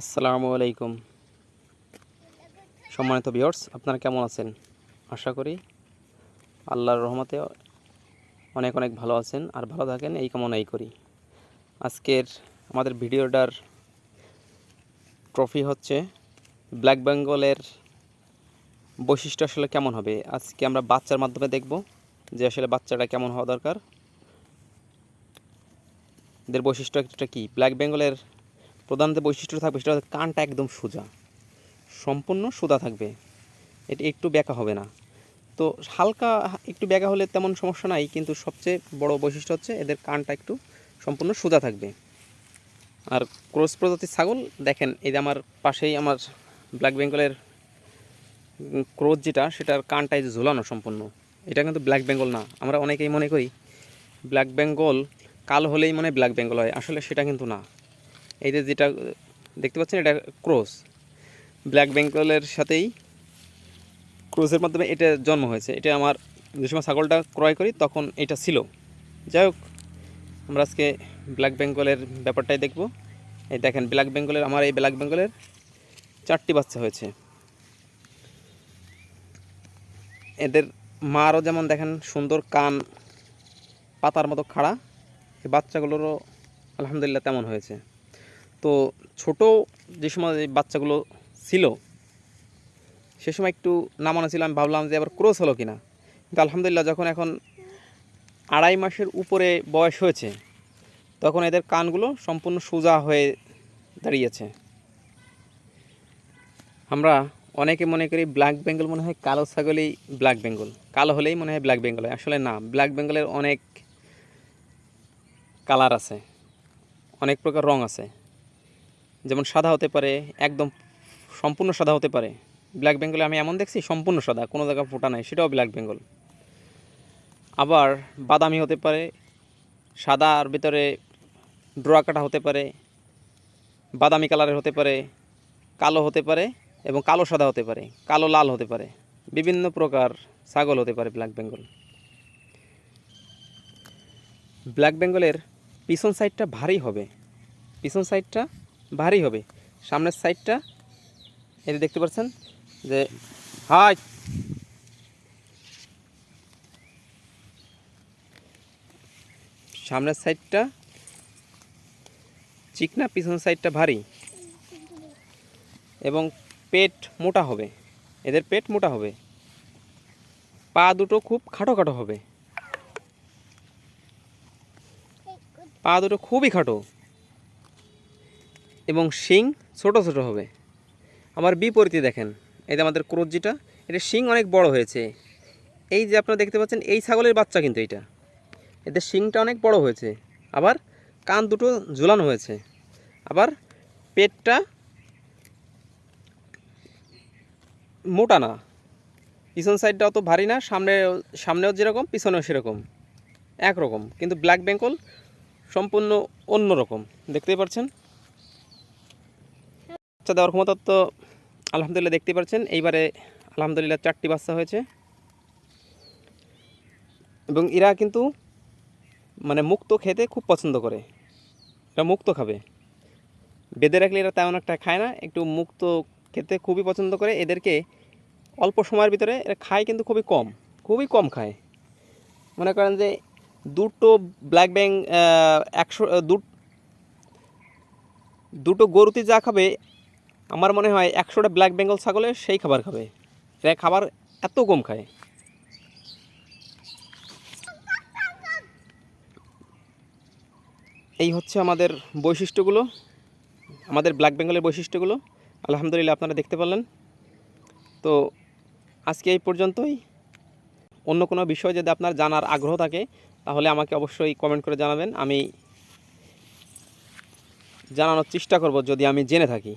আসসালামু আলাইকুম। সম্মানিত ভিউয়ার্স আপনারা কেমন আছেন? আশা করি আল্লাহর রহমতে অনেক অনেক ভালো আছেন আর ভালো থাকেন, এই কামনাই করি। আজকের আমাদের ভিডিওটার ট্রফি হচ্ছে ব্ল্যাক বেঙ্গলের বৈশিষ্ট্য আসলে কেমন হবে? আজকে আমরা বাচ্চার মাধ্যমে দেখব যে আসলে বাচ্চাটা কেমন হওয়া দরকার। এদের বৈশিষ্ট্য একটা কী? ব্ল্যাক বেঙ্গলের প্রধান যে বৈশিষ্ট্য থাকবে সেটা হচ্ছে কানটা একদম সোজা। সম্পূর্ণ সোজা থাকবে। এটি একটু ব্যাকা হবে না। তো হালকা একটু ব্যাকা হলে তেমন সমস্যা নাই, কিন্তু সবচেয়ে বড় বৈশিষ্ট্য হচ্ছে এদের কানটা একটু সম্পূর্ণ সোজা থাকবে। আর ক্রস প্রজাতির ছাগল, দেখেন, এই যে আমার পাশেই আমার ব্ল্যাক বেঙ্গলের ক্রোজ যেটা, সেটার কানটা এই যে ঝোলানো সম্পূর্ণ। এটা কিন্তু ব্ল্যাক বেঙ্গল না। আমরা অনেকেই মনে করি ব্ল্যাক বেঙ্গল কাল হলেই মনে ব্ল্যাক বেঙ্গল হয়। আসলে সেটা কিন্তু না। এই যে যেটা দেখতে পাচ্ছেন, এটা ক্রস ব্ল্যাক বেঙ্গলের সাথেই ক্রসের মাধ্যমে এটা জন্ম হয়েছে। এটা আমার, যে সময় ছাগলটা ক্রয় করি, তখন এটা ছিল। যাই হোক, আমরা আজকে ব্ল্যাক বেঙ্গলের ব্যাপারটাই দেখব। এই দেখেন, ব্ল্যাক বেঙ্গলের, আমার এই ব্ল্যাক বেঙ্গলের চারটি বাচ্চা হয়েছে। এদের মারও যেমন দেখেন, সুন্দর কান, পাতার মতো খাড়া। বাচ্চাগুলোরও আলহামদুলিল্লাহ তেমন হয়েছে। তো ছোট যে সময় বাচ্চাগুলো ছিল, সে সময় একটু নামানো ছিল। আমি ভাবলাম যে আবার ক্রস হলো কিনা। কিন্তু আলহামদুলিল্লাহ যখন এখন আড়াই মাসের উপরে বয়স হয়েছে, তখন এদের কানগুলো সম্পূর্ণ সোজা হয়ে দাঁড়িয়েছে। আমরা অনেকে মনে করি ব্ল্যাক বেঙ্গল মনে হয় কালো ছাগলেই ব্ল্যাক বেঙ্গল। কালো হলেই মনে হয় ব্ল্যাক বেঙ্গল হয়। আসলে না, ব্ল্যাক বেঙ্গলের অনেক কালার আছে, অনেক প্রকার রং আছে। যেমন সাদা হতে পারে, একদম সম্পূর্ণ সাদা হতে পারে। ব্ল্যাক বেঙ্গলে আমি এমন দেখছি, সম্পূর্ণ সাদা, কোনো জায়গায় ফোটা নাই, সেটাও ব্ল্যাক বেঙ্গল আবার বাদামি হতে পারে, সাদার ভিতরে ড্রা কাটা হতে পারে, বাদামি কালারের হতে পারে, কালো হতে পারে এবং কালো সাদা হতে পারে, কালো লাল হতে পারে, বিভিন্ন প্রকার ছাগল হতে পারে ব্ল্যাক বেঙ্গল ব্ল্যাক বেঙ্গলের পিছন সাইডটা ভারী হবে, পিছন সাইডটা ভারী হবে। সামনের সাইডটা এটা দেখতে পাচ্ছেন, যে হাই। সামনের সাইডটা চিকনা পিছন সাইডটা ভারী। এবং পেট মোটা হবে। এদের পেট মোটা হবে। পা দুটো খুব খাটো খাটো হবে। পা দুটো খুবই খাটো। এবং শিং ছোট ছোট হবে। আমার বিপরীতে দেখেন যে আমাদের ক্রোজ্জিটা, এটা শিং অনেক বড় হয়েছে। এই যে আপনারা দেখতে পাচ্ছেন, এই ছাগলের বাচ্চা কিন্তু এটা। এদের শিংটা অনেক বড় হয়েছে। আবার কান দুটো ঝুলানো হয়েছে। আবার পেটটা মোটা না। পিছন সাইডটা অত ভারী না, সামনে, সামনেও যেরকম, পিছনেও সেরকম। একরকম। কিন্তু ব্ল্যাক বেঙ্গল সম্পূর্ণ অন্য রকম দেখতেই পাচ্ছেন? বাচ্চা দেওয়ার ক্ষমতা তো আলহামদুলিল্লাহ দেখতে পাচ্ছেন। এইবারে আলহামদুলিল্লাহ চারটি বাচ্চা হয়েছে। এবং এরা কিন্তু মানে মুক্ত খেতে খুব পছন্দ করে। এরা মুক্ত খাবে। বেঁধে রাখলে এরা তেমন একটা খায় না। একটু মুক্ত খেতে খুবই পছন্দ করে। এদেরকে অল্প সময়ের ভিতরে এরা খায় কিন্তু খুবই কম। খুবই কম খায়। মনে করেন যে দুটো ব্ল্যাক ব্যাং একশো দুটো গরুতে যা খাবে আমার মনে হয় একশোটা ব্ল্যাক বেঙ্গল ছাগলে সেই খাবার খাবে। এরা খাবার এত কম খায়। এই হচ্ছে আমাদের বৈশিষ্ট্যগুলো, আমাদের ব্ল্যাক বেঙ্গলের বৈশিষ্ট্যগুলো। আলহামদুলিল্লাহ আপনারা দেখতে পারলেন। তো আজকে এই পর্যন্তই। অন্য কোনো বিষয় যদি আপনার জানার আগ্রহ থাকে, তাহলে আমাকে অবশ্যই কমেন্ট করে জানাবেন। আমি জানানোর চেষ্টা করব যদি আমি জেনে থাকি।